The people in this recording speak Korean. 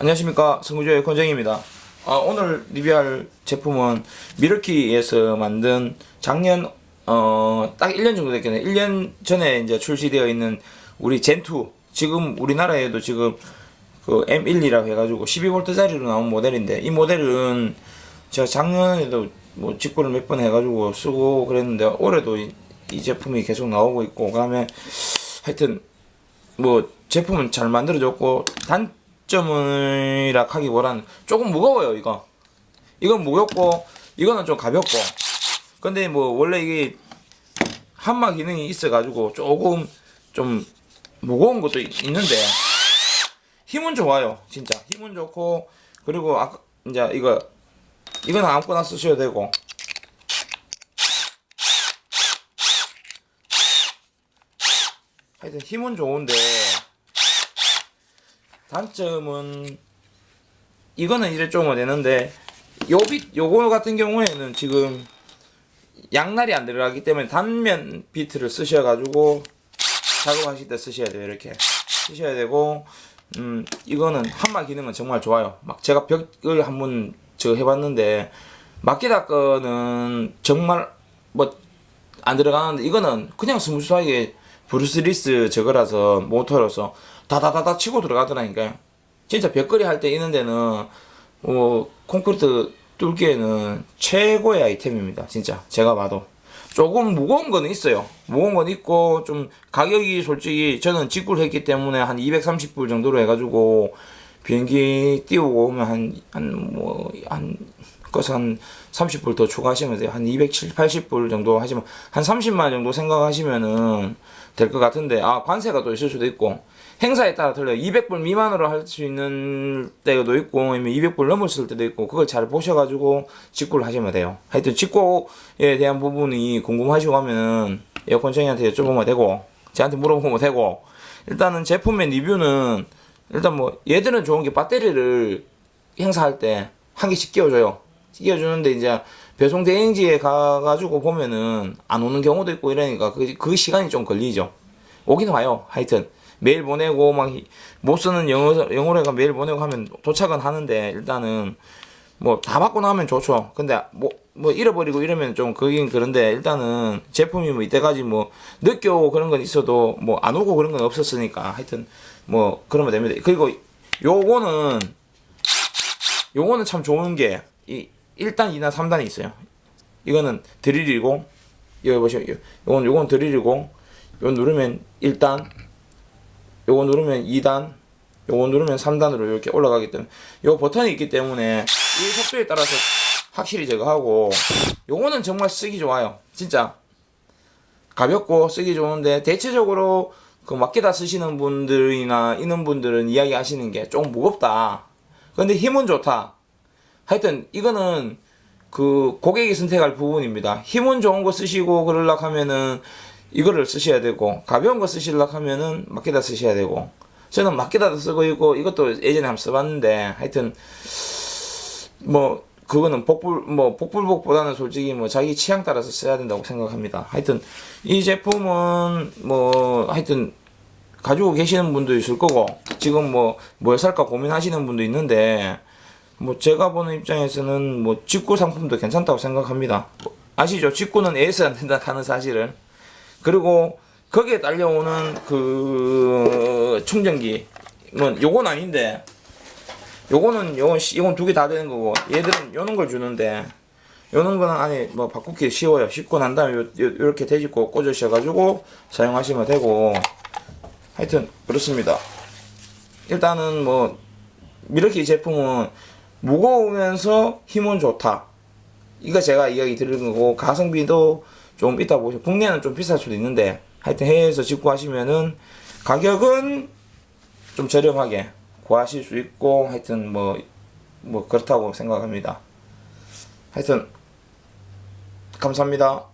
안녕하십니까 성구조의 권정입니다. 아, 오늘 리뷰할 제품은 미러키에서 만든 작년 어, 딱 1년 정도 됐겠네요. 1년 전에 이제 출시되어 있는 우리 젠2 지금 우리나라에도 지금 그 M12라고 해가지고 12V짜리로 나온 모델인데 이 모델은 제가 작년에도 뭐 직구를 몇 번 해가지고 쓰고 그랬는데 올해도 이, 이 제품이 계속 나오고 있고 그다음에 하여튼 뭐 제품은 잘 만들어졌고 단 점이라 하기보다는 조금 무거워요 이거. 이건 무겁고 이거는 좀 가볍고. 근데 뭐 원래 이게 한마 기능이 있어 가지고 조금 좀 무거운 것도 있- 있는데 힘은 좋아요 진짜. 힘은 좋고 그리고 아까 이제 이거 이건 아무거나 쓰셔도 되고. 하여튼 힘은 좋은데 단점은 이거는 이래 쪼면 되는데 요빗 요거 같은 경우에는 지금 양날이 안 들어가기 때문에 단면 비트를 쓰셔가지고 작업하실 때 쓰셔야 돼요 이렇게. 쓰셔야 되고 음 이거는 한마 기능은 정말 좋아요. 막 제가 벽을 한번 저 해봤는데 마키다 거는 정말 뭐 안 들어가는데 이거는 그냥 스무스하게 브루스 리스 저거라서 모터로서 다다다다 치고 들어가더라니까요. 진짜 벽걸이 할 때 있는 데는 뭐 콘크리트 뚫기에는 최고의 아이템입니다. 진짜 제가 봐도 조금 무거운 거는 있어요. 무거운 건 있고 좀 가격이 솔직히 저는 직구를 했기 때문에 한 230불 정도로 해가지고 비행기 띄우고 오면 한 한 뭐한 그래서 한 30불 더 추가하시면 돼요. 한 270, 80불 정도 하시면 한 30만 정도 생각하시면은 될 것 같은데 아 관세가 또 있을 수도 있고 행사에 따라 틀려요. 200불 미만으로 할 수 있는 때도 있고 아니면 200불 넘었을 때도 있고 그걸 잘 보셔가지고 직구를 하시면 돼요. 하여튼 직구에 대한 부분이 궁금하시고 하면은 에어컨청이한테 여쭤보면 되고 저한테 물어보면 되고 일단은 제품의 리뷰는 일단 뭐 얘들은 좋은 게 배터리를 행사할 때 한 개씩 끼워줘요. 끼워주는데 이제 배송 대행지에 가가지고 보면은 안 오는 경우도 있고 이러니까 그, 그 시간이 좀 걸리죠. 오긴 와요. 하여튼 메일 보내고 막 못 쓰는 영어 영어래가 메일 보내고 하면 도착은 하는데 일단은 뭐 다 받고 나면 좋죠. 근데 뭐뭐 잃어버리고 이러면 좀 그긴 그런데 일단은 제품이 뭐 이때까지 뭐 늦게 오고 그런 건 있어도 뭐 안 오고 그런 건 없었으니까 하여튼 뭐 그러면 됩니다. 그리고 요거는 요거는 참 좋은 게 이 1단, 2단, 3단이 있어요. 이거는 드릴이고 여기 보시면 요건 요건 드릴이고 요 누르면 1단 요거 누르면 2단 요거 누르면 3단으로 이렇게 올라가기 때문에 요 버튼이 있기 때문에 이 속도에 따라서 확실히 제거 하고 요거는 정말 쓰기 좋아요. 진짜 가볍고 쓰기 좋은데 대체적으로 그 맡기다 쓰시는 분들이나 있는 분들은 이야기 하시는 게 좀 무겁다. 근데 힘은 좋다. 하여튼 이거는 그 고객이 선택할 부분입니다. 힘은 좋은 거 쓰시고 그러려고 하면은 이거를 쓰셔야 되고 가벼운 거 쓰시려고 하면은 맡기다 쓰셔야 되고 저는 맡기다도 쓰고 있고 이것도 예전에 한번 써봤는데 하여튼 뭐 그거는 복불 뭐 복불복보다는 솔직히 뭐 자기 취향 따라서 써야 된다고 생각합니다. 하여튼 이 제품은 뭐 하여튼 가지고 계시는 분도 있을 거고 지금 뭐 뭘 살까 고민하시는 분도 있는데 뭐 제가 보는 입장에서는 뭐 직구 상품도 괜찮다고 생각합니다. 뭐 아시죠? 직구는 AS 안 된다 하는 사실은 그리고 거기에 딸려오는 그 충전기 뭐 요건 아닌데 요거는 요건 시- 이건 두 개 다 되는 거고 얘들은 요런 걸 주는데 요런 거는 안에 뭐 바꾸기 쉬워요. 씻고 난 다음에 요, 요, 요렇게 대집고 꽂으셔 가지고 사용하시면 되고 하여튼 그렇습니다. 일단은 뭐 미러키 제품은 무거우면서 힘은 좋다. 이거 제가 이야기 드리는 거고 가성비도 좀 있다 보시고 국내는 좀 비쌀 수도 있는데 하여튼 해외에서 직구하시면은 가격은 좀 저렴하게 구하실 수 있고 하여튼 뭐 뭐 그렇다고 생각합니다. 하여튼 감사합니다.